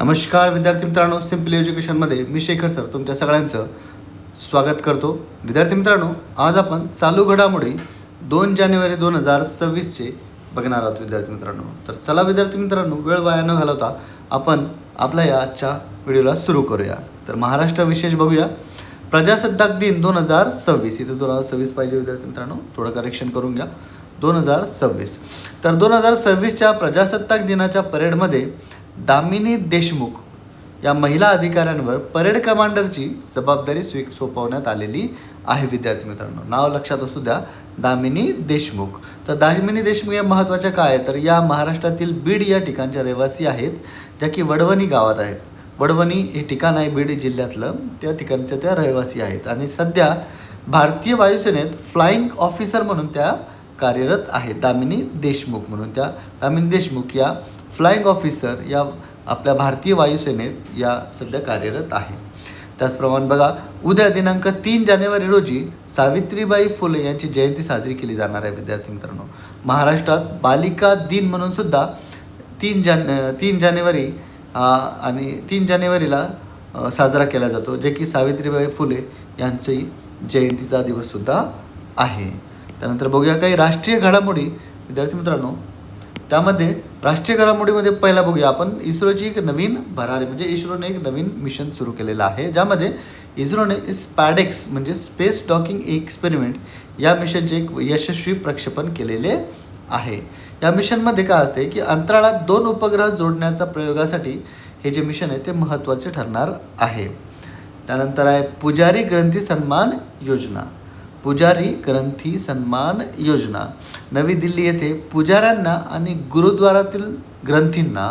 नमस्कार विद्यार्थी मित्रांनो सिंपल एज्युकेशनमध्ये मी शेखर सर तुमच्या सगळ्यांचं स्वागत करतो. विद्यार्थी मित्रांनो आज आपण चालू घडामोडी दोन जानेवारी दोन हजार सव्वीसचे बघणार आहोत विद्यार्थी मित्रांनो. तर चला विद्यार्थी मित्रांनो वेळ वाया न घालवता आपण आपल्या या आजच्या व्हिडिओला सुरू करूया. तर महाराष्ट्र विशेष बघूया. प्रजासत्ताक दिन दोन हजार सव्वीस. इथे दोन हजार सव्वीस पाहिजे विद्यार्थी मित्रांनो. थोडं करेक्शन करून घ्या. दोन हजार सव्वीस. तर दोन हजार सव्वीसच्या प्रजासत्ताक दिनाच्या परेडमध्ये दामिनी देशमुख या महिला अधिकाऱ्यांवर परेड कमांडरची जबाबदारी स्वी सोपवण्यात आलेली आहे विद्यार्थी मित्रांनो. नाव लक्षात असू द्या दामिनी देशमुख. तर दामिनी देशमुख या महत्त्वाच्या काय आहे? तर या महाराष्ट्रातील बीड या ठिकाणच्या रहिवासी आहेत ज्या की वडवणी गावात आहेत. वडवणी हे ठिकाण आहे बीड जिल्ह्यातलं त्या ठिकाणच्या त्या रहिवासी आहेत. आणि सध्या भारतीय वायुसेनेत फ्लाइंग ऑफिसर म्हणून त्या कार्यरत आहेत दामिनी देशमुख म्हणून. त्या दामिनी देशमुख या फ्लाइंग ऑफिसर या आपल्या भारतीय वायुसेनेत या सध्या कार्यरत आहे. त्याचप्रमाणे बघा उद्या दिनांक तीन जानेवारी रोजी सावित्रीबाई फुले यांची जयंती साजरी केली जाणार आहे विद्यार्थी मित्रांनो. महाराष्ट्रात बालिका दिन म्हणून सुद्धा तीन जान तीन जानेवारी आणि तीन जानेवारीला साजरा केला जातो जे की सावित्रीबाई फुले यांची जयंतीचा दिवससुद्धा आहे. त्यानंतर बघूया काही राष्ट्रीय घडामोडी. विद्यार्थी मित्रांनो त्यामध्ये राष्ट्रीय घडामोडीमध्ये पहिला बघूया आपण. इस्रोची एक नवीन भरारी म्हणजे इस्रोने एक नवीन मिशन सुरू केलेलं आहे ज्यामध्ये इस्रोने स्पॅडेक्स म्हणजे स्पेस डॉकिंग एक्सपेरिमेंट या मिशनचे एक यशस्वी प्रक्षेपण केलेले आहे. या मिशनमध्ये काय असते की अंतराळात दोन उपग्रह जोडण्याच्या प्रयोगासाठी हे जे मिशन आहे ते महत्त्वाचे ठरणार आहे. त्यानंतर आहे पुजारी ग्रंथी सन्मान योजना. पुजारी ग्रंथी सन्मान योजना. नवी दिल्ली येथे पुजाऱ्यांना आणि गुरुद्वारातील ग्रंथींना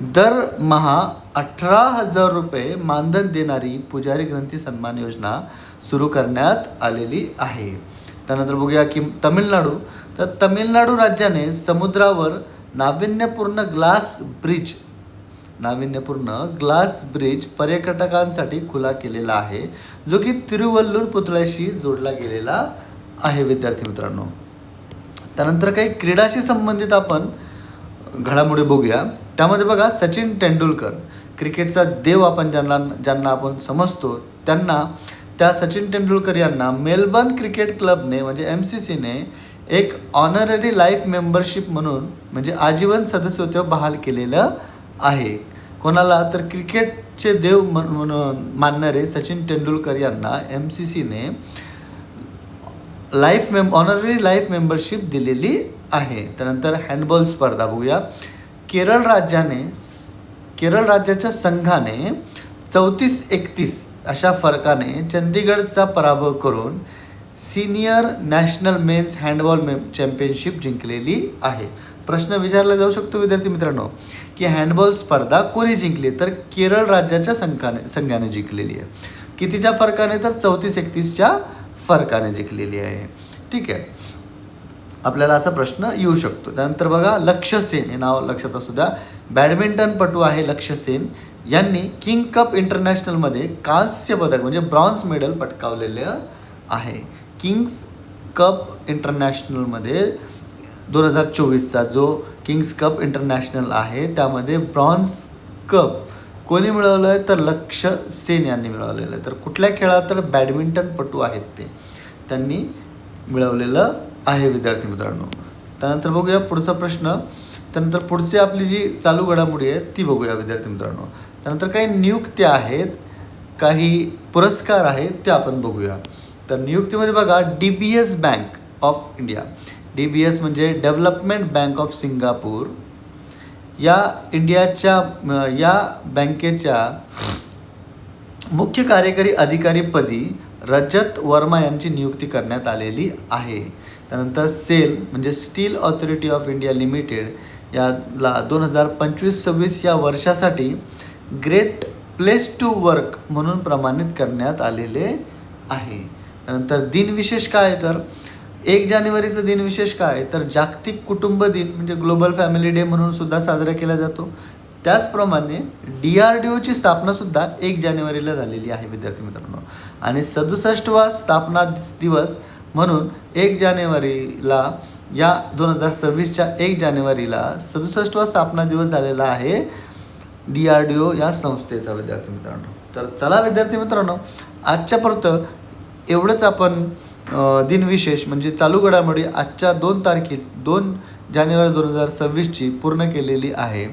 दरमहा अठरा हजार रुपये मानधन देणारी पुजारी ग्रंथी सन्मान योजना सुरू करण्यात आलेली आहे. त्यानंतर बघूया की तमिळनाडू. तर तमिळनाडू राज्याने समुद्रावर नाविन्यपूर्ण ग्लास ब्रिज नाविन्यपूर्ण ग्लास ब्रिज पर्यटकांसाठी खुला केलेला आहे जो की तिरुवल्लूर पुतळ्याशी जोडला गेलेला आहे विद्यार्थी मित्रांनो. त्यानंतर काही क्रीडाशी संबंधित आपण घडामोडी बघूया. त्यामध्ये बघा सचिन तेंडुलकर क्रिकेटचा देव आपण ज्यांना ज्यांना आपण समजतो त्यांना त्या सचिन तेंडुलकर यांना मेलबर्न क्रिकेट क्लबने म्हणजे एम सी सीने एक ऑनररी लाईफ मेंबरशिप म्हणून म्हणजे आजीवन सदस्यत्व बहाल केलेलं आहे. कोणाला? तर क्रिकेटचे देव म्हणून मानणारे सचिन तेंडुलकर यांना एम सी सीने life ma'am honorary life membership दिलेली आहे. त्यानंतर हँडबॉल स्पर्धा बघूया. केरळ राज्याने केरळ राज्याच्या संघाने चौतीस एकतीस अशा फरकाने चंदीगडचा पराभव करून सिनियर नॅशनल मेन्स हँडबॉल मे चॅम्पियनशिप जिंकलेली आहे. प्रश्न विचारला जाऊ शकतो विद्यार्थी मित्रांनो. की हँडबॉल स्पर्धा कोणी जिंकली तर केरळ राज्याच्या संघाने संघाने जिंकलेली आहे. कितीच्या फरकाने तर चौतीस एकतीसच्या फरकाने जिंकलेली आहे. ठीक आहे. आपल्याला असा प्रश्न येऊ शकतो. त्यानंतर बघा लक्ष सेन हे नाव लक्षात असू द्या. बॅडमिंटनपटू आहे लक्ष सेन. यांनी किंग कप इंटरनॅशनलमध्ये कांस्य पदक म्हणजे ब्रॉन्झ मेडल पटकावलेलं आहे. किंग्स कप इंटरनॅशनलमध्ये दोन हजार चोवीसचा जो किंग्स कप इंटरनॅशनल आहे. त्यामध्ये ब्रॉन्झ कप कोणी मिळवलं आहे तर लक्ष सेन यांनी मिळवलेलं आहे. तर कुठल्या खेळात तर बॅडमिंटनपटू आहेत ते. त्यांनी मिळवलेलं आहे विद्यार्थी मित्रांनो. त्यानंतर बघूया पुढचा प्रश्न. त्यानंतर पुढची आपली जी चालू घडामोडी आहे ती बघूया विद्यार्थी मित्रांनो. त्यानंतर काही नियुक्त्या आहेत काही पुरस्कार आहेत ते आपण बघूया. तर नियुक्तीमध्ये बघा D B S bank of India D B S म्हणजे डेव्हलपमेंट बँक ऑफ सिंगापूर या इंडियाच्या या बँकेच्या मुख्य कार्यकारी अधिकारीपदी रजत वर्मा यांची नियुक्ती करण्यात आलेली आहे. त्यानंतर सेल म्हणजे steel authority of India limited याला दोन हजार पंचवीस सव्वीस या वर्षासाठी ग्रेट प्लेस टू वर्क म्हणून प्रमाणित करण्यात आलेले आहे. त्यानंतर दिनविशेष काय तर एक जानेवारीचा दिनविशेष काय? आहे तर जागतिक कुटुंब दिन म्हणजे ग्लोबल फॅमिली डे म्हणून सुद्धा साजरा केला जातो. त्याचप्रमाणे डी आर डी ओची स्थापनासुद्धा एक जानेवारीला झालेली आहे विद्यार्थी मित्रांनो. आणि सदुसष्टवा स्थापना दिवस म्हणून एक जानेवारीला या दोन हजार सव्वीसच्या एक जानेवारीला सदुसष्टवा स्थापना दिवस झालेला आहे डी आर डी ओ या संस्थेचा विद्यार्थी मित्रांनो. तर चला विद्यार्थी मित्रांनो आजच्या आजच्यापर्यंत एवढंच आपण दिनविशेष म्हणजे चालू घडामोडी आजच्या दोन तारखेत दोन जानेवारी दोन हजार सव्वीसची पूर्ण केलेली आहे.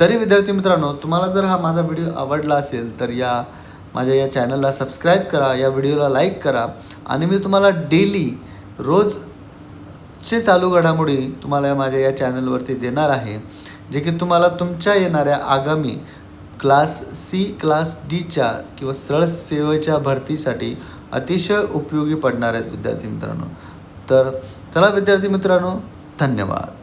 तरी विद्यार्थी मित्रांनो तुम्हाला जर हा माझा व्हिडिओ आवडला असेल तर या माझ्या या चॅनलला सबस्क्राईब करा या व्हिडिओला लाईक करा. आणि मी तुम्हाला डेली रोजचे चालू घडामोडी तुम्हाला माझ्या या चॅनलवरती देणार आहे जे की तुम्हाला तुमच्या येणाऱ्या आगामी क्लास सी क्लास डीच्या किंवा सरळ सेवेच्या भरतीसाठी अतिशय उपयोगी पडणार आहेत विद्यार्थी मित्रांनो. तर चला विद्यार्थी मित्रांनो धन्यवाद.